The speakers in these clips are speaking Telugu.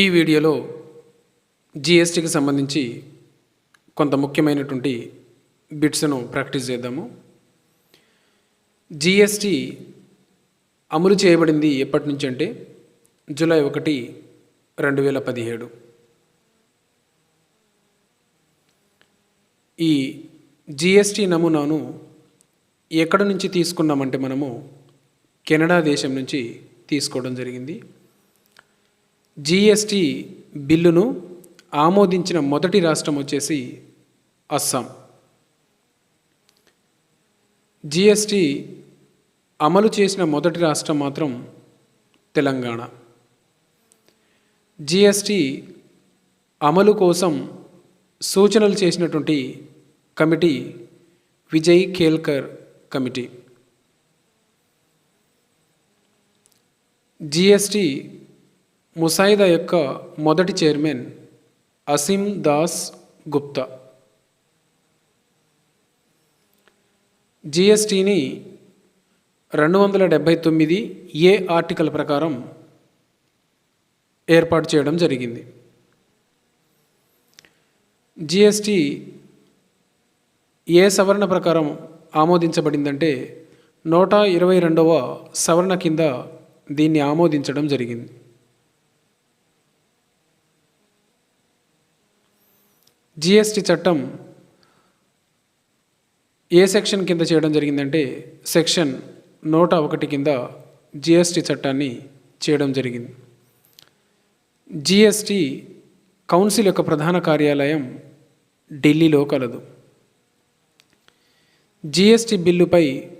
ఈ వీడియోలో జిఎస్టీకి సంబంధించి కొంత ముఖ్యమైనటువంటి బిట్స్ను ప్రాక్టీస్ చేద్దాము. జిఎస్టి అమలు చేయబడింది ఎప్పటి నుంచి అంటే జూలై ఒకటి రెండు వేల పదిహేడు. ఈ జిఎస్టి నమూనాను ఎక్కడి నుంచి తీసుకున్నామంటే మనము కెనడా దేశం నుంచి తీసుకోవడం జరిగింది. జిఎస్టి బిల్లును ఆమోదించిన మొదటి రాష్ట్రం వచ్చేసి అస్సాం. జిఎస్టి అమలు చేసిన మొదటి రాష్ట్రం మాత్రం తెలంగాణ. జీఎస్టీ అమలు కోసం సూచనలు చేసినటువంటి committee Vijay Kelkar committee. GST ముసాయిదా యొక్క మొదటి చైర్మన్ అసీం దాస్ గుప్తా. జిఎస్టిని రెండు వందల డెబ్భై తొమ్మిది ఏ ఆర్టికల్ ప్రకారం ఏర్పాటు చేయడం జరిగింది. జిఎస్టి ఏ సవరణ ప్రకారం ఆమోదించబడిందంటే నూట ఇరవై రెండవ సవరణ కింద దీన్ని ఆమోదించడం జరిగింది. జిఎస్టి చట్టం ఏ సెక్షన్ కింద చేయడం జరిగిందంటే సెక్షన్ నూట ఒకటి కింద జిఎస్టి చట్టాన్ని చేయడం జరిగింది. జిఎస్టి కౌన్సిల్ యొక్క ప్రధాన కార్యాలయం ఢిల్లీలో కలదు. జిఎస్టి బిల్లుపై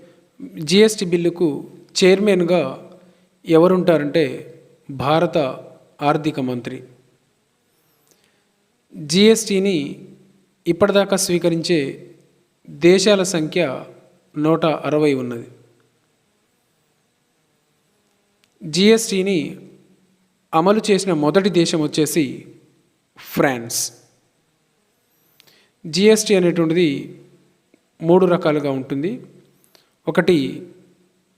జిఎస్టి బిల్లుకు చైర్మన్గా ఎవరుంటారంటే భారత ఆర్థిక మంత్రి. జీఎస్టీని ఇప్పటిదాకా స్వీకరించే దేశాల సంఖ్య నూట అరవై ఉన్నది. జిఎస్టిని అమలు చేసిన మొదటి దేశం వచ్చేసి ఫ్రాన్స్. జిఎస్టి అనేటువంటిది మూడు రకాలుగా ఉంటుంది. ఒకటి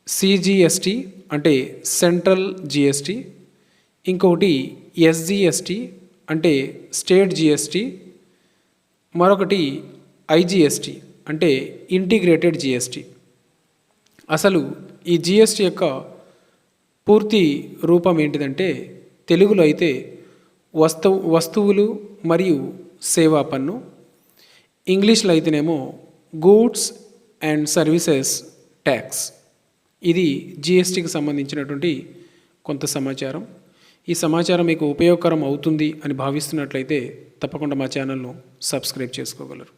సిజిఎస్టీ అంటే సెంట్రల్ జిఎస్టి ఇంకొకటి ఎస్జిఎస్టీ అంటే స్టేట్ జిఎస్టి మరొకటి ఐజిఎస్టీ అంటే ఇంటిగ్రేటెడ్ జిఎస్టీ అసలు ఈ జిఎస్టి యొక్క పూర్తి రూపం ఏంటిదంటే తెలుగులో అయితే వస్తువు వస్తువులు మరియు సేవా పన్ను. ఇంగ్లీష్లో అయితేనేమో గూడ్స్ అండ్ సర్వీసెస్ ట్యాక్స్. ఇది జిఎస్టీకి సంబంధించినటువంటి కొంత సమాచారం. ఈ సమాచారం మీకు ఉపయోగకరం అవుతుంది అని భావిస్తున్నట్లయితే తప్పకుండా మా ఛానల్ను సబ్స్క్రైబ్ చేసుకోగలరు.